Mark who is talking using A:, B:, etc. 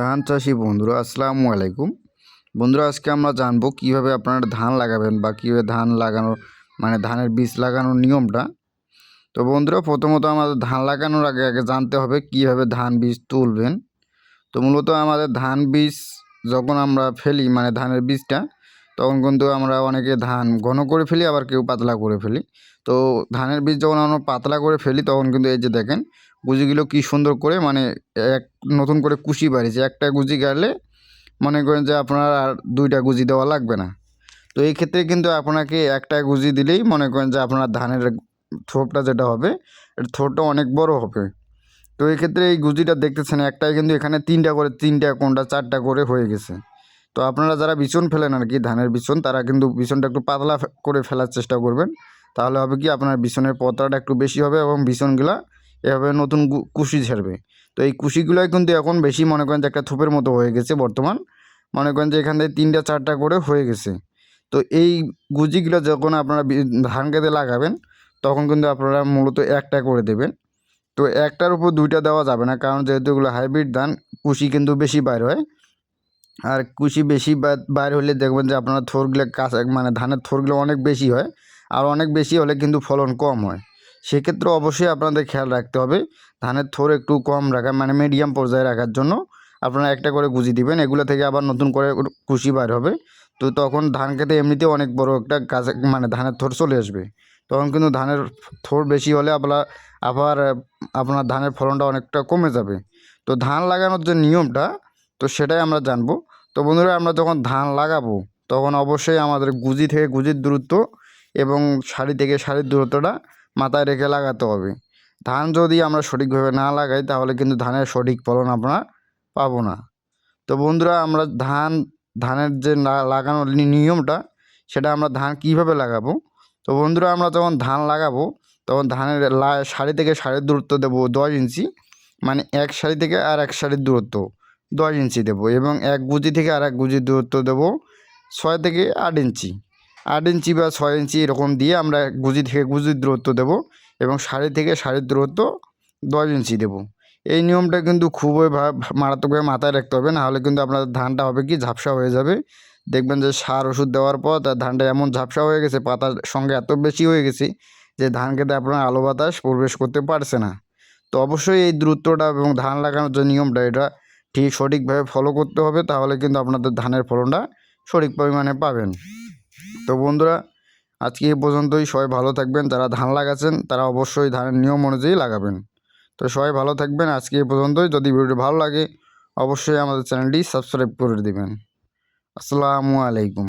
A: ধান চাষি বন্ধুরা, আসসালামু আলাইকুম। বন্ধুরা, আজকে আমরা জানব কীভাবে আপনারা ধান লাগাবেন বা কীভাবে ধান লাগানোর মানে ধানের বীজ লাগানোর নিয়মটা। তো বন্ধুরা, প্রথমত আমাদের ধান লাগানোর আগে আগে জানতে হবে কীভাবে ধান বীজ তুলবেন। তো মূলত আমাদের ধান বীজ যখন আমরা ফেলি মানে ধানের বীজটা তখন কিন্তু আমরা অনেকে ধান ঘন করে ফেলি, আবার কেউ পাতলা করে ফেলি। তো ধানের বীজ যখন আমরা পাতলা করে ফেলি, তখন কিন্তু এই যে দেখেন, গুজিগুলো কী সুন্দর করে মানে এক নতুন করে কুশি বাড়িছে একটা গুজি গাড়লে মনে করেন যে আপনার আর দুইটা গুজি দেওয়া লাগবে না। তো এই ক্ষেত্রে কিন্তু আপনাকে একটা গুজি দিলেই মনে করেন যে আপনার ধানের থোপটা যেটা হবে থোপটা অনেক বড় হবে। তো এই ক্ষেত্রে এই গুজিটা দেখতেছেন, একটাই কিন্তু এখানে তিনটা করে, তিনটা কোনটা চারটা করে হয়ে গেছে। তো আপনারা যারা বিচন ফেলেন আর কি, ধানের বিচন, তারা কিন্তু বিচনটা একটু পাতলা করে ফেলার চেষ্টা করবেন। তাহলে হবে কি, আপনার বিচনের পতরাটা একটু বেশি হবে এবং বিচনগুলা এভাবে নতুন কুশি ঝেড়বে। তো এই কুশিগুলোই কিন্তু এখন বেশি মনে করেন যে একটা থোপের মতো হয়ে গেছে বর্তমান। মনে করেন যে এখান থেকে তিনটা, চারটা করে হয়ে গেছে। তো এই গুজিগুলো যখন আপনারা ধান খেতে লাগাবেন, তখন কিন্তু আপনারা মূলত একটা করে দেবেন। তো একটার উপর দুইটা দেওয়া যাবে না, কারণ যেহেতু এগুলো হাইব্রিড ধান, কুশি কিন্তু বেশি বাইর হয়। আর কুশি বেশি বাইর হলে দেখবেন যে আপনার থোরগুলো কাঁচা মানে ধানের থোরগুলো অনেক বেশি হয় আর অনেক বেশি হলে কিন্তু ফলন কম হয়। সেক্ষেত্রে অবশ্যই আপনাদের খেয়াল রাখতে হবে ধানের থোর একটু কম রাখা মানে মিডিয়াম পর্যায়ে রাখার জন্য আপনারা একটা করে গুজি দিবেন, এগুলো থেকে আবার নতুন করে কুশি বার হবে। তো তখন ধান খেতে এমনিতে অনেক বড় একটা গাছ মানে ধানের থোর চলে আসবে। তখন কিন্তু ধানের থোর বেশি হলে আপনার আবার আপনার ধানের ফলনটা অনেকটা কমে যাবে। তো ধান লাগানোর যে নিয়মটা, তো সেটাই আমরা জানব। তো বন্ধুরা, আমরা যখন ধান লাগাবো, তখন অবশ্যই আমাদের গুজি থেকে গুজির দূরত্ব এবং শাড়ি থেকে সারির দূরত্বটা মাথায় রেখে লাগাতে হবে। ধান যদি আমরা সঠিকভাবে না লাগাই, তাহলে কিন্তু ধানের সঠিক ফলন আমরা পাবো না। তো বন্ধুরা, আমরা ধান, ধানের যে লাগানোর নিয়মটা, সেটা আমরা ধান কীভাবে লাগাবো? তো বন্ধুরা, আমরা যখন ধান লাগাবো, তখন ধানের লা, সারি থেকে সারির দূরত্ব দেবো দশ ইঞ্চি মানে এক সারি থেকে আর এক সারির দূরত্ব। দশ ইঞ্চি দেবো এবং এক গুজি থেকে আর এক গুজির দূরত্ব দেবো ছয় থেকে আট ইঞ্চি। আট ইঞ্চি বা ছয় ইঞ্চি এরকম দিয়ে আমরা গুজি থেকে গুজির দূরত্ব দেবো এবং সারি থেকে সারির দূরত্ব দশ ইঞ্চি দেবো। এই নিয়মটা কিন্তু খুবই মারাত্মকভাবে মাথায় রাখতে হবে, নাহলে কিন্তু আপনার ধানটা হবে কি ঝাপসা হয়ে যাবে। দেখবেন যে সার ওষুধ দেওয়ার পর তার ধানটা এমন ঝাপসা হয়ে গেছে, পাতার সঙ্গে এত বেশি হয়ে গেছে যে ধান খেতে আপনার আলো বাতাস প্রবেশ করতে পারছে না। তো অবশ্যই এই দূরত্বটা এবং ধান লাগানোর যে নিয়মটা, এটা ঠিক সঠিকভাবে ফলো করতে হবে, তাহলে কিন্তু আপনাদের ধানের ফলনটা সঠিক পরিমাণে পাবেন। তো বন্ধুরা, আজকে এই পর্যন্তই। সবাই ভালো থাকবেন। যারা ধান লাগাচ্ছেন, তারা অবশ্যই ধানের নিয়ম অনুযায়ী লাগাবেন। তো সবাই ভালো থাকবেন। আজকে এই পর্যন্তই। যদি ভিডিওটি ভালো লাগে, অবশ্যই আমাদের চ্যানেলটি সাবস্ক্রাইব করে দেবেন। আসসালামু আলাইকুম।